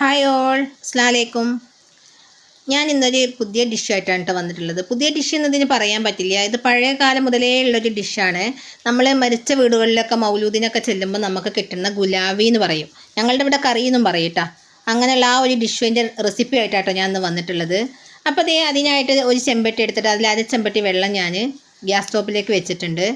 Hi all അസ്ലാലേക്കും ഞാൻ ഇന്നൊരു പുതിയ ഡിഷായിട്ടാണ് കേട്ടോ വന്നിട്ടുള്ളത്. പുതിയ ഡിഷ് എന്നതിന് പറയാൻ പറ്റില്ല. ഇത് പഴയ കാലം മുതലേ ഉള്ളൊരു ഡിഷാണ് നമ്മൾ മരിച്ച വീടുകളിലൊക്കെ മൗലൂദിനൊക്കെ ചെല്ലുമ്പോൾ നമുക്ക് കിട്ടുന്ന ഗുലാബി എന്ന് പറയും. ഞങ്ങളുടെ ഇവിടെ കറി എന്നും പറയും അങ്ങനെയുള്ള ആ ഒരു ഡിഷിന്റെ റെസിപ്പി ആയിട്ടാട്ടോ ഞാൻ ഇന്ന് വന്നിട്ടുള്ളത്. അപ്പോൾ അതേ അതിനായിട്ട് ഒരു ചെമ്പട്ടി എടുത്തിട്ട് അതിൽ അര ചെമ്പട്ടി വെള്ളം ഞാൻ ഗ്യാസ് സ്റ്റോപ്പിലേക്ക് വെച്ചിട്ടുണ്ട്.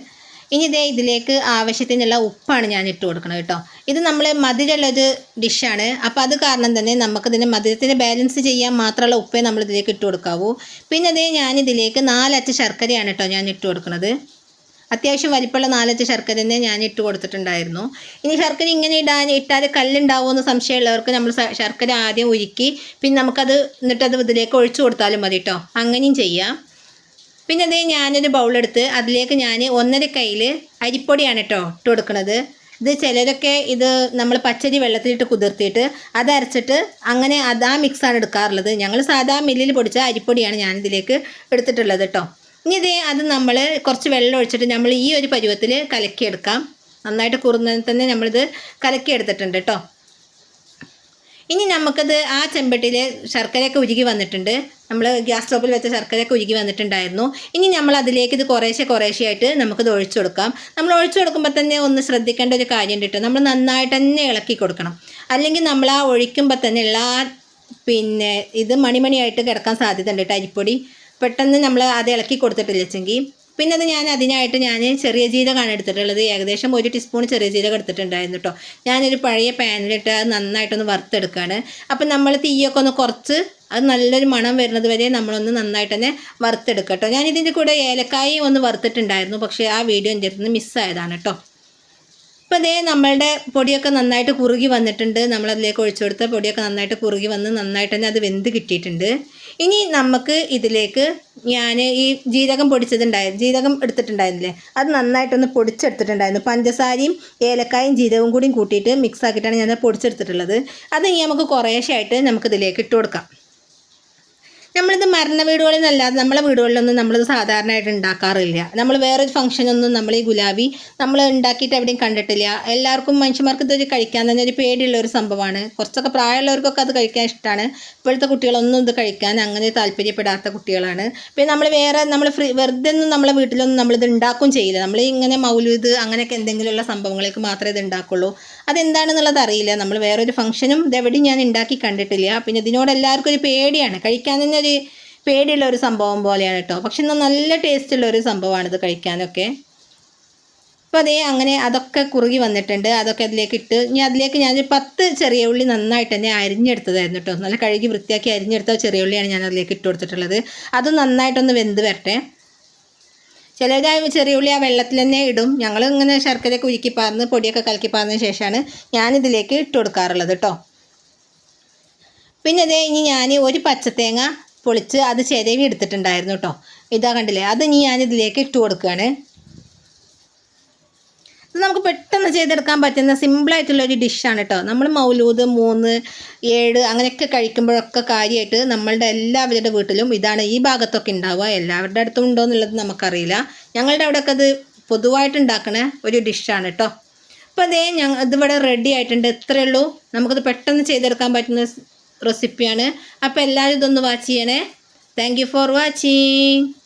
ഇനി ഇതേ ഇതിലേക്ക് ആവശ്യത്തിനുള്ള ഉപ്പാണ് ഞാൻ ഇട്ട് കൊടുക്കുന്നത് കേട്ടോ. ഇത് നമ്മൾ മധുരമുള്ളൊരു ഡിഷാണ്. അപ്പോൾ അത് കാരണം തന്നെ നമുക്കിതിന് മധുരത്തിന് ബാലൻസ് ചെയ്യാൻ മാത്രമുള്ള ഉപ്പേ നമ്മൾ ഇതിലേക്ക് ഇട്ട് കൊടുക്കാവൂ. പിന്നെ അതേ ഞാൻ ഇതിലേക്ക് നാലച്ച് ശർക്കരയാണ് കേട്ടോ ഞാൻ ഇട്ട് കൊടുക്കുന്നത് അത്യാവശ്യം വലിപ്പമുള്ള നാലച്ച് ശർക്കര തന്നെ ഞാൻ ഇട്ട് കൊടുത്തിട്ടുണ്ടായിരുന്നു. ഇനി ശർക്കര ഇങ്ങനെ ഇടാൻ ഇട്ടാൽ കല്ലുണ്ടാവുമെന്ന് സംശയമുള്ളവർക്ക് നമ്മൾ ശർക്കര ആദ്യം ഉരുക്കി പിന്നെ നമുക്കത് എന്നിട്ടത് ഇതിലേക്ക് ഒഴിച്ചു കൊടുത്താലും മതി കേട്ടോ. അങ്ങനെയും ചെയ്യാം. പിന്നെ അതേ ഞാനൊരു ബൗളെടുത്ത് അതിലേക്ക് ഞാൻ ഒന്നര കയ്യിൽ അരിപ്പൊടിയാണ് കേട്ടോ ഇട്ട് കൊടുക്കുന്നത് ഇത് ചിലരൊക്കെ ഇത് നമ്മൾ പച്ചരി വെള്ളത്തിലിട്ട് കുതിർത്തിയിട്ട് അത് അരച്ചിട്ട് അങ്ങനെ അതാ മിക്സാണ് എടുക്കാറുള്ളത്. ഞങ്ങൾ സാധാ മില്ലിൽ പൊടിച്ച അരിപ്പൊടിയാണ് ഞാനിതിലേക്ക് എടുത്തിട്ടുള്ളത് കേട്ടോ ഇനി ഇതേ അത് നമ്മൾ കുറച്ച് വെള്ളം ഒഴിച്ചിട്ട് നമ്മൾ ഈ ഒരു പരുവത്തിൽ കലക്കിയെടുക്കാം. നന്നായിട്ട് കുറുന്നതിൽ തന്നെ നമ്മളിത് കലക്കിയെടുത്തിട്ടുണ്ട് കേട്ടോ ഇനി നമുക്കത് ആ ചെമ്പട്ടിയിൽ ശർക്കരയൊക്കെ ഉരുകി വന്നിട്ടുണ്ട്. നമ്മൾ ഗ്യാസ് സ്റ്റോപ്പിൽ വെച്ച ശർക്കരയൊക്കെ ഉരുകി വന്നിട്ടുണ്ടായിരുന്നു. ഇനി നമ്മൾ അതിലേക്ക് ഇത് കുറേശ്ശെ കുറേശ്ശെ ആയിട്ട് നമുക്കിത് ഒഴിച്ചു കൊടുക്കാം. നമ്മൾ ഒഴിച്ചു കൊടുക്കുമ്പോൾ തന്നെ ഒന്ന് ശ്രദ്ധിക്കേണ്ട ഒരു കാര്യം കിട്ടും. നമ്മൾ നന്നായിട്ട് തന്നെ ഇളക്കി കൊടുക്കണം. അല്ലെങ്കിൽ നമ്മൾ ആ ഒഴിക്കുമ്പോൾ തന്നെ എല്ലാ പിന്നെ ഇത് മണിമണിയായിട്ട് കിടക്കാൻ സാധ്യത ഉണ്ട് കേട്ടോ അരിപ്പൊടി. പെട്ടെന്ന് നമ്മൾ അത് ഇളക്കി കൊടുത്തിട്ടില്ലെച്ചെങ്കിൽ പിന്നെ അത് ഞാൻ അതിനായിട്ട് ഞാൻ ചെറിയ ജീരകമാണ് എടുത്തിട്ടുള്ളത്. ഏകദേശം ഒരു ടീസ്പൂൺ ചെറിയ ജീരകം എടുത്തിട്ടുണ്ടായിരുന്നു കേട്ടോ ഞാനൊരു പഴയ പാനിലിട്ട് അത് നന്നായിട്ടൊന്ന് വറുത്തെടുക്കുകയാണ് അപ്പം നമ്മൾ തീയൊക്കെ ഒന്ന് കുറച്ച് അത് നല്ലൊരു മണം വരുന്നത് വരെ നമ്മളൊന്ന് നന്നായിട്ട് തന്നെ വറുത്തെടുക്കുക കേട്ടോ ഞാൻ ഇതിന്റെ കൂടെ ഏലക്കായി ഒന്ന് വറുത്തിട്ടുണ്ടായിരുന്നു. പക്ഷേ ആ വീഡിയോ എന്റെ അടുത്ത് മിസ്സായതാണ് കേട്ടോ അപ്പോൾ അതേ നമ്മളുടെ പൊടിയൊക്കെ നന്നായിട്ട് കുറുകി വന്നിട്ടുണ്ട്. നമ്മളതിലേക്ക് ഒഴിച്ചു കൊടുത്ത പൊടിയൊക്കെ നന്നായിട്ട് കുറുകി വന്ന് നന്നായിട്ട് തന്നെ അത് വെന്ത് കിട്ടിയിട്ടുണ്ട്. ഇനി നമുക്ക് ഇതിലേക്ക് ഞാൻ ഈ ജീരകം പൊടിച്ചതുണ്ടായിരുന്നു ജീരകം എടുത്തിട്ടുണ്ടായിരുന്നില്ലേ? അത് നന്നായിട്ടൊന്ന് പൊടിച്ചെടുത്തിട്ടുണ്ടായിരുന്നു. പഞ്ചസാരയും ഏലക്കായും ജീരകവും കൂടിയും കൂട്ടിയിട്ട് മിക്സ് ആക്കിയിട്ടാണ് ഞാൻ പൊടിച്ചെടുത്തിട്ടുള്ളത്. അത് ഇനി നമുക്ക് കുറേശ്ശായിട്ട് നമുക്കിതിലേക്ക് ഇട്ട് കൊടുക്കാം. നമ്മളിത് മരണ വീടുകളിൽ നിന്നല്ലാതെ നമ്മളെ വീടുകളിലൊന്നും നമ്മളിത് സാധാരണയായിട്ട് ഉണ്ടാക്കാറില്ല. നമ്മൾ വേറൊരു ഫംഗ്ഷനൊന്നും നമ്മൾ ഈ ഗുലാബി നമ്മൾ ഉണ്ടാക്കിയിട്ട് എവിടെയും കണ്ടിട്ടില്ല. എല്ലാവർക്കും മനുഷ്യന്മാർക്ക് ഇതൊരു കഴിക്കാൻ തന്നെ ഒരു പേടിയുള്ള ഒരു സംഭവമാണ്. കുറച്ചൊക്കെ പ്രായമുള്ളവർക്കൊക്കെ അത് കഴിക്കാൻ ഇഷ്ടമാണ് ഇപ്പോഴത്തെ കുട്ടികളൊന്നും ഇത് കഴിക്കാൻ അങ്ങനെ താല്പര്യപ്പെടാത്ത കുട്ടികളാണ്. പിന്നെ നമ്മൾ വേറെ നമ്മൾ ഫ്രീ വെറുതെ ഒന്നും നമ്മളെ വീട്ടിലൊന്നും നമ്മളിത് ഉണ്ടാക്കും ചെയ്യില്ല. നമ്മൾ ഇങ്ങനെ മൗലൂത് അങ്ങനെയൊക്കെ എന്തെങ്കിലുമുള്ള സംഭവങ്ങൾക്ക് മാത്രമേ ഇത് ഉണ്ടാക്കുള്ളൂ. അതെന്താണെന്നുള്ളത് അറിയില്ല. നമ്മൾ വേറൊരു ഫംഗ്ഷനും ഇതെവിടെയും ഞാൻ ഉണ്ടാക്കി കണ്ടിട്ടില്ല. പിന്നെ ഇതിനോട് എല്ലാവർക്കും ഒരു പേടിയാണ്. കഴിക്കാൻ തന്നെ ഒരു പേടിയുള്ള ഒരു സംഭവം പോലെയാണ് കേട്ടോ പക്ഷെ എന്നാൽ നല്ല ടേസ്റ്റുള്ള ഒരു ഇത് കഴിക്കാനൊക്കെ. അപ്പോൾ അതേ അങ്ങനെ അതൊക്കെ കുറുകി വന്നിട്ടുണ്ട്. അതൊക്കെ അതിലേക്ക് ഇട്ട് ഇനി അതിലേക്ക് ഞാൻ പത്ത് ചെറിയ ഉള്ളി നന്നായിട്ട് തന്നെ അരിഞ്ഞെടുത്തതായിരുന്നു കേട്ടോ നല്ല കഴുകി വൃത്തിയാക്കി അരിഞ്ഞെടുത്ത ചെറിയ ഉള്ളിയാണ് ഞാൻ അതിലേക്ക് ഇട്ട് കൊടുത്തിട്ടുള്ളത്. അത് നന്നായിട്ടൊന്ന് വെന്ത് വരട്ടെ. ചിലരായ ചെറിയ ഉള്ളി ആ വെള്ളത്തിൽ തന്നെ ഇടും. ഞങ്ങൾ ഇങ്ങനെ ശർക്കരയൊക്കെ ഉരുക്കി പാർന്ന് പൊടിയൊക്കെ കലക്കി പാർന്നതിന് ശേഷമാണ് ഞാനിതിലേക്ക് ഇട്ട് കൊടുക്കാറുള്ളത് കേട്ടോ പിന്നെ അതേ ഇനി ഞാൻ ഒരു പച്ചത്തേങ്ങ പൊളിച്ച് അത് ചിരവി എടുത്തിട്ടുണ്ടായിരുന്നു കേട്ടോ ഇതാ കണ്ടില്ലേ? അത് ഇനി ഞാനിതിലേക്ക് ഇട്ട് കൊടുക്കുകയാണ് നമുക്ക് പെട്ടെന്ന് ചെയ്തെടുക്കാൻ പറ്റുന്ന സിമ്പിളായിട്ടുള്ള ഒരു ഡിഷാണ് കേട്ടോ നമ്മൾ മൗലൂദ് മൂന്ന് ഏഴ് അങ്ങനെയൊക്കെ കഴിക്കുമ്പോഴൊക്കെ കാര്യമായിട്ട് നമ്മളുടെ എല്ലാവരുടെ വീട്ടിലും ഇതാണ് ഈ ഭാഗത്തൊക്കെ ഉണ്ടാവുക. എല്ലാവരുടെ അടുത്തും ഉണ്ടോ എന്നുള്ളത് നമുക്കറിയില്ല. ഞങ്ങളുടെ അവിടെയൊക്കെ അത് പൊതുവായിട്ട് ഉണ്ടാക്കണ ഒരു ഡിഷാണ് കേട്ടോ അപ്പോൾ അതേ ഞങ്ങൾ ഇതിവിടെ റെഡി ആയിട്ടുണ്ട്. ഇത്രയേ ഉള്ളൂ. നമുക്കത് പെട്ടെന്ന് ചെയ്തെടുക്കാൻ പറ്റുന്ന റെസിപ്പിയാണ് അപ്പോൾ എല്ലാവരും ഇതൊന്ന് വാച്ച് ചെയ്യണേ. Thank for watching